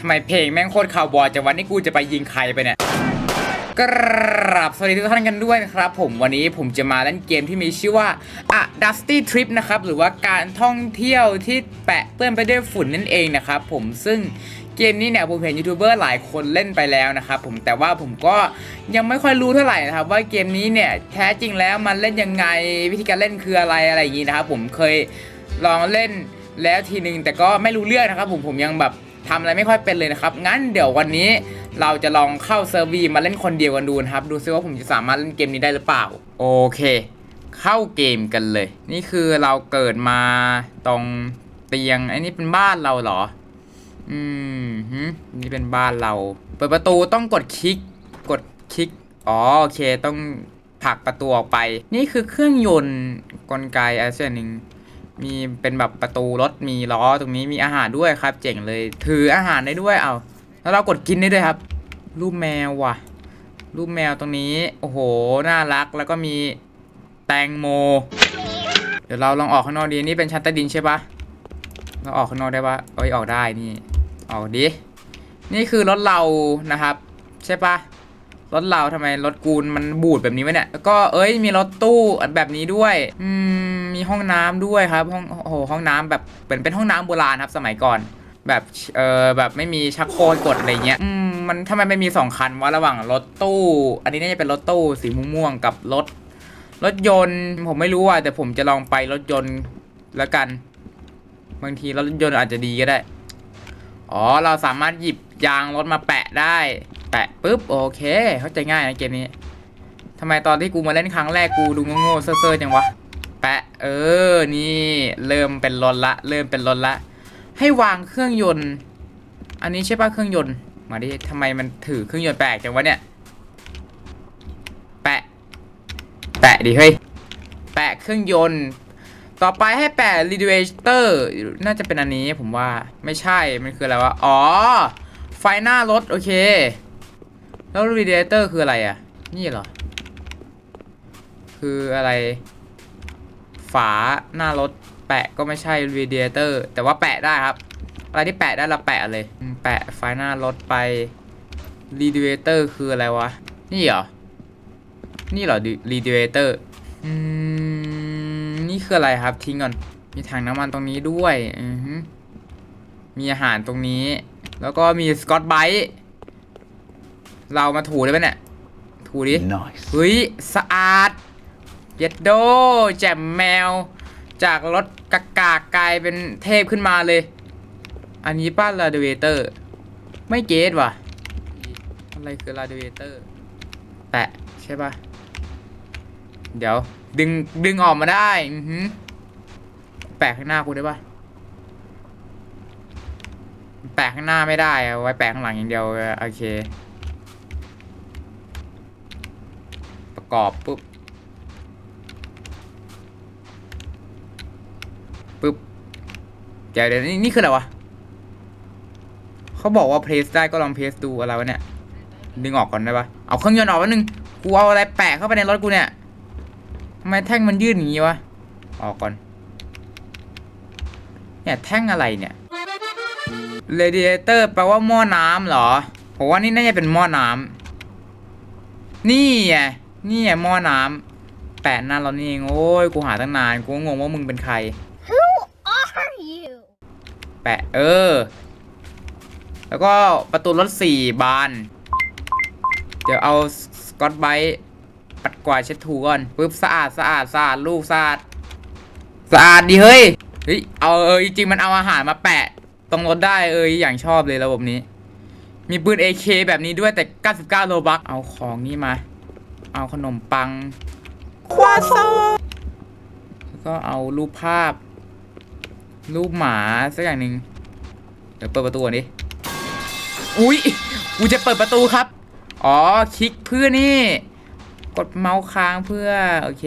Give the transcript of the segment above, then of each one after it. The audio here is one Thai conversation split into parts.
ทำไมเพลงแม่งโคตรคาวบอยจะวันนี้กูจะไปยิงใครไปเนี่ยกราบสวัสดีทุกท่านกันด้วยนะครับผมวันนี้ผมจะมาเล่นเกมที่มีชื่อว่า A Dusty Trip นะครับหรือว่าการท่องเที่ยวที่แปะเปื้อนไปด้วยฝุ่นนั่นเองนะครับผมซึ่งเกมนี้เนี่ยผมเห็นยูทูบเบอร์หลายคนเล่นไปแล้วนะครับผมแต่ว่าผมก็ยังไม่ค่อยรู้เท่าไหร่นะครับว่าเกมนี้เนี่ยแท้จริงแล้วมันเล่นยังไงวิธีการเล่นคืออะไรอะไรอย่างนี้นะครับผมเคยลองเล่นแล้วทีนึงแต่ก็ไม่รู้เรื่องนะครับผมผมยังแบบ ทำอะไรไม่ค่อยเป็นเลยนะครับ งั้นเดี๋ยววันนี้เราจะลองเข้าเซิร์ฟวีมาเล่นคนเดียวกันดูนะครับ ดูซิว่าผมจะสามารถเล่นเกมนี้ได้หรือเปล่า โอเค เข้าเกมกันเลย นี่คือเราเกิดมาตรงเตียงไอ้นี่เป็นบ้านเราเหรอ อืมฮึนี่เป็นบ้านเรา เปิดประตูต้องกดคลิก กดคลิก อ๋อโอเคต้องผลักประตูออกไป นี่คือเครื่องยนต์กลไกอะไรสักอย่างหนึ่ง มีเป็นแบบประตูรถมีล้อตรงนี้มีอาหารด้วยครับ เจ๋งเลยถืออาหารได้ด้วยเอาแล้วเรากดกินได้ด้วยครับ รูปแมวว่ะ รูปแมวตรงนี้โอ้โหน่ารักแล้วก็มีแตงโม เดี๋ยวเราลองออกข้างนอกดีนี่เป็นชั้นใต้ดินใช่ปะเราออกข้างนอกได้ปะเอ้ยออกได้นี่ออกดินี่คือรถเรานะครับ ใช่ปะรถเราทำไมรถกูนมันบูดแบบนี้วะเนี่ยแล้วก็เอ้ยมีรถตู้แบบนี้ด้วย อืม มีห้องน้ำด้วยครับ ห้องโอ้หห้องน้ำแบบเป็นเป็นห้องน้ำโบราณครับ สมัยก่อน แบบเออแบบไม่มีชักโครกกดอะไรเงี้ยอืมมันทำไมไม่มีสองคันวะระหว่างรถตู้ อันนี้น่าจะเป็นรถตู้สีม่วงๆกับรถ รถยนต์ ผมไม่รู้อะแต่ผมจะลองไปรถยนต์แล้วกัน บางทีรถยนต์อาจจะดีก็ได้อ๋อเราสามารถหยิบยางรถมาแปะได้ แปะปุ๊บโอเค เข้าใจง่ายนะเกมนี้ทำไมตอนที่กูมาเล่นครั้งแรกกูดูโง่ๆเซ่อๆจังวะ แปะ เออ นี่เริ่มเป็นรถละ เริ่มเป็นรถละ ให้วางเครื่องยนต์ อันนี้ใช่ป่ะเครื่องยนต์ มาดิทำไมมันถือเครื่องยนต์แปลกจังวะเนี่ย แปะ แปะดิเฮ้ย แปะเครื่องยนต์ ต่อไปให้แปะ radiator น่าจะเป็นอันนี้ผมว่า ไม่ใช่ มันคืออะไรวะ อ๋อ ไฟหน้ารถ โอเค แล้ว radiator คืออะไรอะ นี่เหรอ คืออะไร ฝาหน้ารถแปะก็ไม่ใช่ radiator แต่ว่าแปะได้ครับ อะไรที่แปะได้เราแปะเลยอืมแปะไฟหน้ารถไป radiator คืออะไรวะ นี่เหรอ นี่เหรอ radiator อืมนี่คืออะไรครับทิ้งก่อน มีถังน้ำมันตรงนี้ด้วยอือฮึมีอาหารตรงนี้ แล้วก็มีสกอตไบรท์เรามาถูได้ไหมเนี่ย ถูดิ Nice. เฮ้ย สะอาด เย็ดโดแจ่มแมว จากรถกากากกลายเป็นเทพขึ้นมาเลย อันนี้ป้าลาเดเวเตอร์ ไม่เกตว่ะ อะไรคือลาเดเวเตอร์ แปะ ใช่ปะเดี๋ยว ดึง ดึงออกมาได้อือแปะข้างหน้ากูได้ปะแปะข้างหน้าไม่ได้อะไว้แปะข้างหลังอย่างเดียว โอเค ประกอบปุ๊บ ปุ๊บเดี๋ยวเดี๋ยวนี่นี่คืออะไรวะเขาบอกว่าเพรสได้ก็ลองเพรสดูอะไรวะเนี่ยดึงออกก่อนได้ปะเอาเครื่องยนต์ออกแป๊บนึงกูเอาอะไรแปะเข้าไปในรถกูเนี่ยทำไมแท่งมันยื่นอย่างงี้วะออกก่อน เนี่ยแท่งอะไรเนี่ย radiator แปลว่าหม้อน้ำเหรอผมว่านี่น่าจะเป็นหม้อน้ำนี่ไงนี่ไงหม้อน้ำแปะหน้าเรานี่เองโอ้ยกูหาตั้งนาน กูงงว่ามึงเป็นใคร แปะเออ แล้วก็ประตูรถสี่บาน เดี๋ยวเอาสกอตไบรท์ปัดกวาดเช็ดถูก่อนปึ๊บสะอาดสะอาดสะอาดลูกสะอาดสะอาดดีเฮ้ยเฮ้ยเอาเออจริงๆมันเอาอาหารมาแปะตรงรถได้เอออย่างชอบเลยระบบนี้ มีปืน AK แบบนี้ด้วยแต่ 99 โลบักเอาของนี่มา เอาขนมปังควาซองแล้วก็เอารูปภาพ รูปหมาสักอย่างหนึ่งเดี๋ยวเปิดประตูนดิอุ๊ยกูจะเปิดประตูครับ อ๋อ คลิกเพื่อนี่ กดเมาส์ค้างเพื่อ โอเค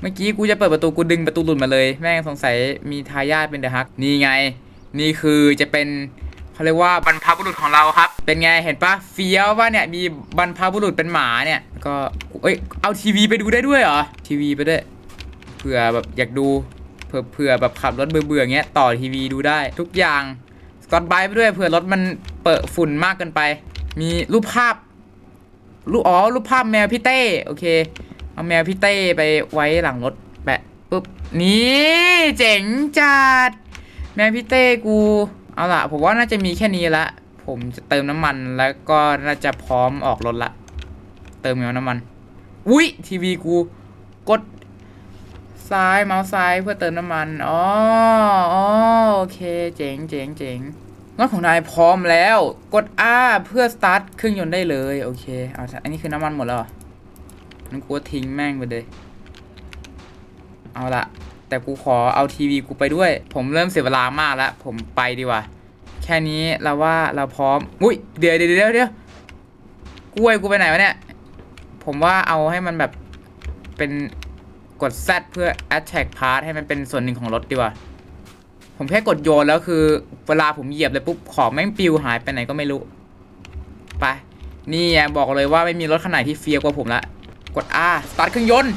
เมื่อกี้กูจะเปิดประตูกูดึงประตูหลุดมาเลย แม่งสงสัยมีทายาทเป็นเดอะฮัก นี่ไง นี่คือจะเป็นเขาเรียกว่าบรรพบุรุษของเราครับ เป็นไงเห็นปะเฟี้ยวว่าเนี่ยมีบรรพบุรุษเป็นหมาเนี่ยก็เอ้ยเอาทีวีไปดูได้ด้วยเหรอทีวีไปด้วยเผื่อแบบอยากดู เผื่อแบบขับรถเบื่อๆเงี้ยต่อทีวีดูได้ทุกอย่างสกดไบไปด้วยเผื่อรถมันเปิดฝุ่นมากเกินไป มีรูปภาพรูปอ๋อรูปภาพแมวพี่เต้โอเค เอาแมวพี่เต้ไปไว้หลังรถแปะปุ๊บนี่เจ๋งจัดแมวพี่เต้กูเอาล่ะผมว่าน่าจะมีแค่นี้ละผมจะเติมน้ำมันแล้วก็น่าจะพร้อมออกรถละ เติมเงินน้ำมัน อุ้ยทีวีกู กด ซ้ายเมาส์ซ้ายเพื่อเติมน้ำมัน อ๋ออ๋อโอเค เจ๋งเจ๋งเจ๋งรถของนายพร้อมแล้ว กด R เพื่อสตาร์ทเครื่องยนต์ได้เลย โอเค เอาอันนี้คือน้ำมันหมดแล้วเหรองั้นกูทิ้งแม่งไปเลย เอาละ แต่กูขอเอาทีวีกูไปด้วย ผมเริ่มเสียเวลามากแล้ว ผมไปดีกว่า แค่นี้เราว่าเราพร้อม อุ้ย เดี๋ยวเดี๋ยวเดี๋ยวเดี๋ยวกล้วยกูไปไหนวะเนี่ย ผมว่าเอาให้มันแบบเป็น กด Z เพื่อ attack part ให้มันเป็นส่วนหนึ่งของรถดีกว่า ผมแค่กดโยนแล้วคือ เวลาผมเหยียบเลยปุ๊บของแม่งปิวหายไปไหนก็ไม่รู้ ไป นี่บอกเลยว่าไม่มีรถคันไหนที่เฟียกว่าผมละ กด R สตาร์ทเครื่องยนต์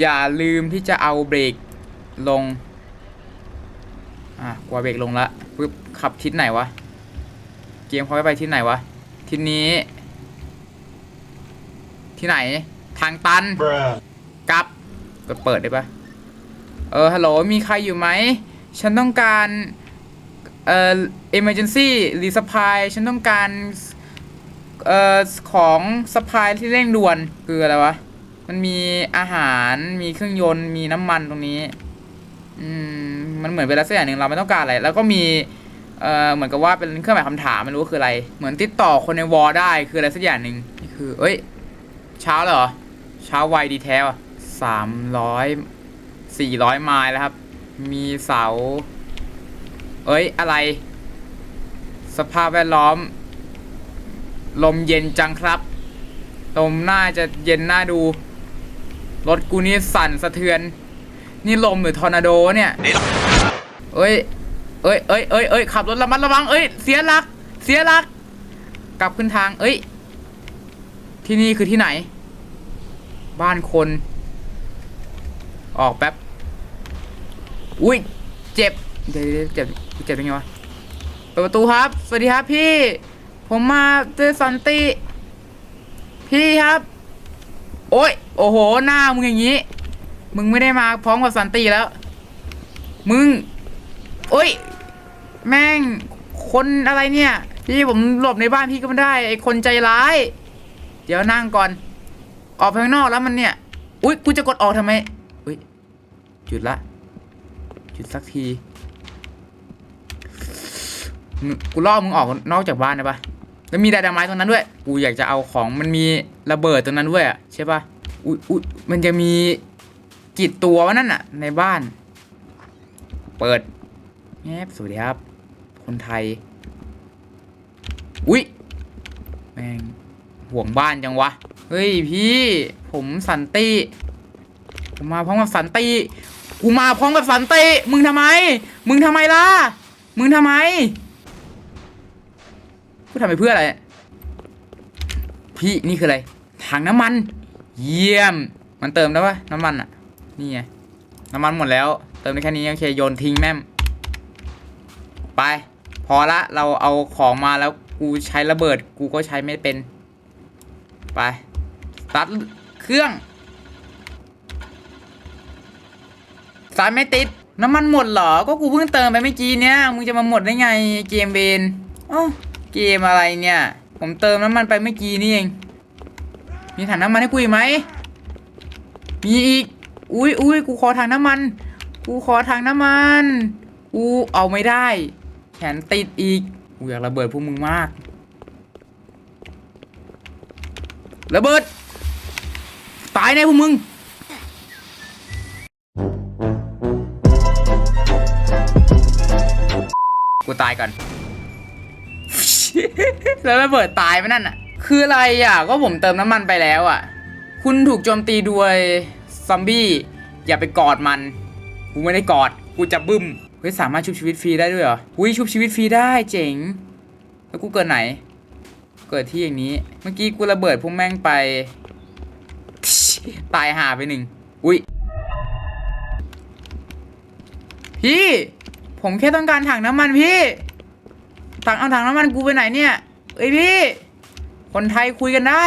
อย่าลืมที่จะเอาเบรกลง อะกว่าเบรกลงละปึ๊บขับทิศไหนวะ เกมเขาให้ไปทิศไหนวะ ทิศนี้ ที่ไหน ทางตัน Bruh. กลับไปเปิดได้ปะเออฮัลโหลมีใครอยู่ไหม ฉันต้องการ เอ่อ emergency resupply ฉันต้องการ เอ่อ ของ supply ที่เร่งด่วน คืออะไรวะ มันมีอาหารมีเครื่องยนต์มีน้ำมันตรงนี้ อืม มันเหมือนเป็นลักษณะอย่างหนึ่งเราไม่ต้องการอะไร แล้วก็มี เอ่อ เหมือนกับว่าเป็นเครื่องหมายคำถามไม่รู้ว่าคืออะไร เหมือนติดต่อคนในวอลได้คืออะไรสักอย่างหนึ่งคือ เอ้ย เช้าเหรอ เช้าไวดีแท้ว่ะ สามร้อยสี่ร้อยไมล์แล้วครับ มีเสา เอ้ย อะไร สภาพแวดล้อม ลมเย็นจังครับ ลมน่าจะเย็นน่าดู รถกูนี่สั่นสะเทือน นี่ลมหรือทอร์นาโดเนี่ยเอ้ย เอ้ยเอ้ยเอ้ยเอ้ยขับรถระมัดระวัง เอ้ย เสียหลัก เสียหลัก กลับขึ้นทาง เอ้ย ที่นี่คือที่ไหน บ้านคน ออกแป๊บ อุ้ย เจ็บ เดี๋ยวเดี๋ยวเจ็บเจ็บยังไงวะ เปิดประตูครับ สวัสดีครับพี่ ผมมาเจอสันติ พี่ครับ โอ้ย โอ้โห หน้ามึงอย่างนี้ มึงไม่ได้มาพร้อมกับสันติแล้ว มึง โอ้ย แม่ง คนอะไรเนี่ย พี่ผมหลบในบ้านพี่ก็ไม่ได้ ไอคนใจร้าย เดี๋ยวนั่งก่อน ออกไปข้างนอกแล้วมันเนี่ย อุ๊ยกูจะกดออกทำไม หยุดละหยุดสักทีกูล่อมึงออกนอกจากบ้านได้ปะแล้วมีไดนาไม้ตรงนั้นด้วย กูอยากจะเอาของมันมีระเบิดตรงนั้นด้วยอะใช่ปะอุ๊ยอุ๊ยมันจะมีกี่ตัววะนั่นอะในบ้าน เปิดแงบสวัสดีครับ คนไทย อุ๊ยแม่งห่วงบ้านจังวะ เฮ้ยพี่ ผมสันติผมมาพร้อมกับสันติ กูมาพร้อมกับสันเติมึงทำไม มึงทำไมล่ะ มึงทำไม กูทำไปเพื่ออะไร พี่นี่คืออะไร ถังน้ำมัน เยี่ยม มันเติมได้ปะน้ำมันอะนี่ไง น้ำมันหมดแล้ว เติมได้แค่นี้โอเคโยนทิ้งแม่ม ไป พอละเราเอาของมาแล้วกูใช้ระเบิด กูก็ใช้ไม่เป็น ไปสตาร์ทเครื่อง สาร์ทไม่ติด น้ำมันหมดเหรอ ก็กูเพิ่งเติมไปเมื่อกี้เนี้ยมึงจะมาหมดได้ไงเกมเบนอ้เกมอะไรเนี่ย ผมเติมน้ำมันไปเมื่อกี้นี่เอง มีถังน้ำมันให้กูอีกไหม มีอีก อุ้ยอุ้ยกูขอถังน้ำมัน กูขอถังน้ำมัน กูเอาไม่ได้ แขนติดอีก กูอยากระเบิดพวกมึงมาก ระเบิด ตายแน่พวกมึง กูตายก่อน แล้วระเบิดตายไปนั่นอะ คืออะไรอะ ก็ผมเติมน้ำมันไปแล้วอะ คุณถูกโจมตีด้วยซอมบี้ อย่าไปกอดมัน กูไม่ได้กอด กูจะบึ้ม เฮ้ย สามารถชุบชีวิตฟรีได้ด้วยเหรอ อุ้ยชุบชีวิตฟรีได้เจ๋ง แล้วกูเกิดไหน เกิดที่อย่างนี้ เมื่อกี้กูระเบิดพวกแม่งไป ตายหาไปหนึ่ง อุ้ยพี่ ผมแค่ต้องการถังน้ำมันพี่ ถังเอาถังน้ำมันกูไปไหนเนี่ย เอ้ยพี่ คนไทยคุยกันได้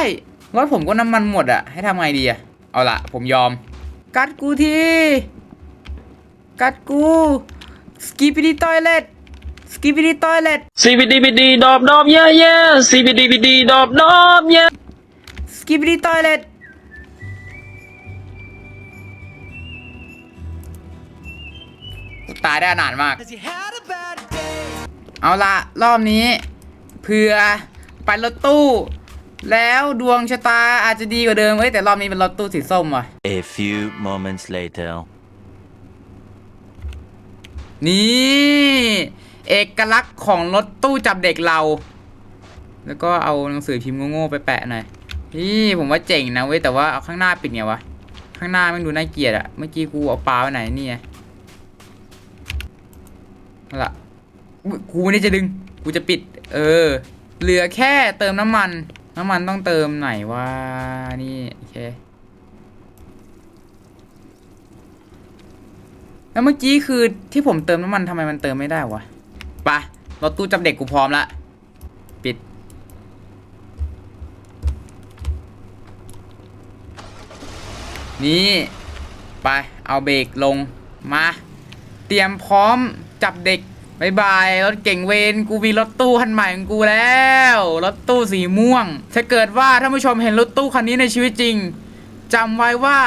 รถผมก็น้ำมันหมดอะให้ทำไงดีอะเอาละผมยอม กัดกูที กัดกู สกิปปี้ทอยเล็ตสกิปปี้ทอยเล็ต CBDBD ดอบดอบ yeah yeah CBDBD ดอบดอบ yeah สกิปปี้ทอยเล็ต ตายได้นานมาก เอาละรอบนี้เผื่อไปรถตู้ แล้วดวงชะตาอาจจะดีกว่าเดิมเฮ้ยแต่รอบนี้เป็นรถตู้สีส้มว่ะ A few moments later. นี่ เอกลักษณ์ของรถตู้จับเด็กเรา แล้วก็เอาหนังสือพิมพ์โง่ๆไปแปะหน่อยนี่ผมว่าเจ๋งนะเว้ยแต่ว่าเอาข้างหน้าปิดไงวะข้างหน้ามันดูน่าเกลียดอะเมื่อกี้กูเอาปลาไปไหนนี่ไง เอาละกูไม่ได้จะดึง กูจะปิด เออ เหลือแค่เติมน้ำมัน น้ำมันต้องเติมไหนวะนี่โอเคแล้วเมื่อกี้คือที่ผมเติมน้ำมันทำไมมันเติมไม่ได้วะไปะรถตู้จับเด็กกูพร้อมละปิด นี่ ไป เอาเบรกลงมา เตรียมพร้อม จับเด็กบายบายรถเก่งเวนกูมีรถตู้คันใหม่ของกูแล้วรถตู้สีม่วง ถ้าเกิดว่าท่านผู้ชมเห็นรถตู้คันนี้ในชีวิตจริงจำไว้ว่า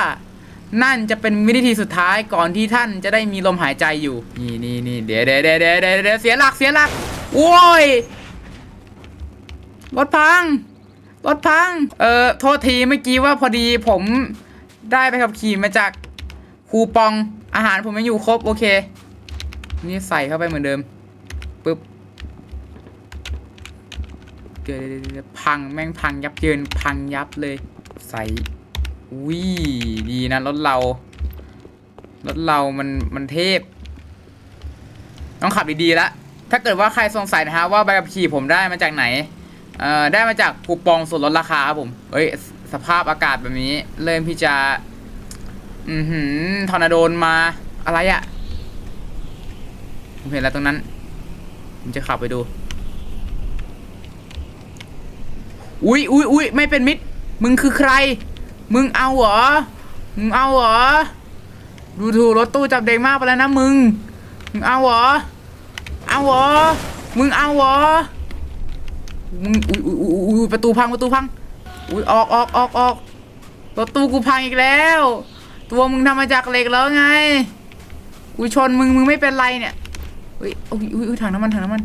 นั่นจะเป็นวินาทีสุดท้ายก่อนที่ท่านจะได้มีลมหายใจอยู่ นี่นี่นี่เดี๋ยวเดี๋ยวเดี๋ยวเดี๋ยวเดี๋ยวเสียหลักเสียหลักโว้ยรถพังรถพัง เอ่อ โทษทีเมื่อกี้ว่าพอดีผมได้ไปขับขี่มาจากคูปองอาหารผมยังอยู่ครบโอเค นี่ใส่เข้าไปเหมือนเดิมปึ๊บเดี๋ยวเดี๋ยวเดี๋ยวพังแม่งพังยับเยินพังยับเลยใส่อุ้ยดีนะรถเรารถเรามันมันเทพ ต้องขับดีๆละถ้าเกิดว่าใครสงสัยนะฮะว่าใบขับขี่ผมได้มาจากไหนเอ่อได้มาจากคูปองส่วนลดราคาครับผมเฮ้ยสสภาพอากาศแบบนี้ เริ่มที่จะ อือหือทอร์นาโดนมาอะไรอะ ผมเห็นแล้วตรงนั้น ผมจะขับไปดู อุ้ยอุ้ยอุ้ยไม่เป็นมิตร มึงคือใคร มึงเอาเหรอ มึงเอาเหรอ ดูถูกรถตู้จับเด็กมากไปแล้วนะมึง มึงเอาเหรอ เอาเหรอ มึงเอาเหรอ มึงอุ้ยอุ้ยอุ้ยประตูพังประตูพัง อุ้ยออกออกออกออกรถตู้กูพังอีกแล้ว ตัวมึงทำมาจากเหล็กแล้วไง กูชนมึงมึงไม่เป็นไรเนี่ย อุ้ยอุ้ยอุ้ยอุ้ยถังน้ำมันถังน้ำมัน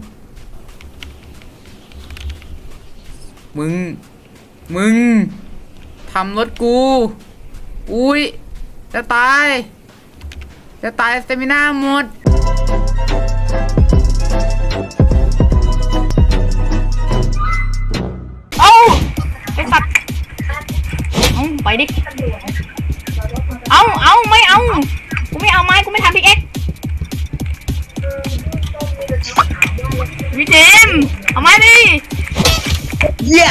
มึง มึงทำรถกู อุ้ย จะตาย จะตายสเตมิน่าหมดเอาไอสัตว์เอาไปดิ เอาเอาไม่เอา กูไม่เอาไม้ กูไม่ทำพิกเอ็ก พี่เจมเอามาดิ เหี้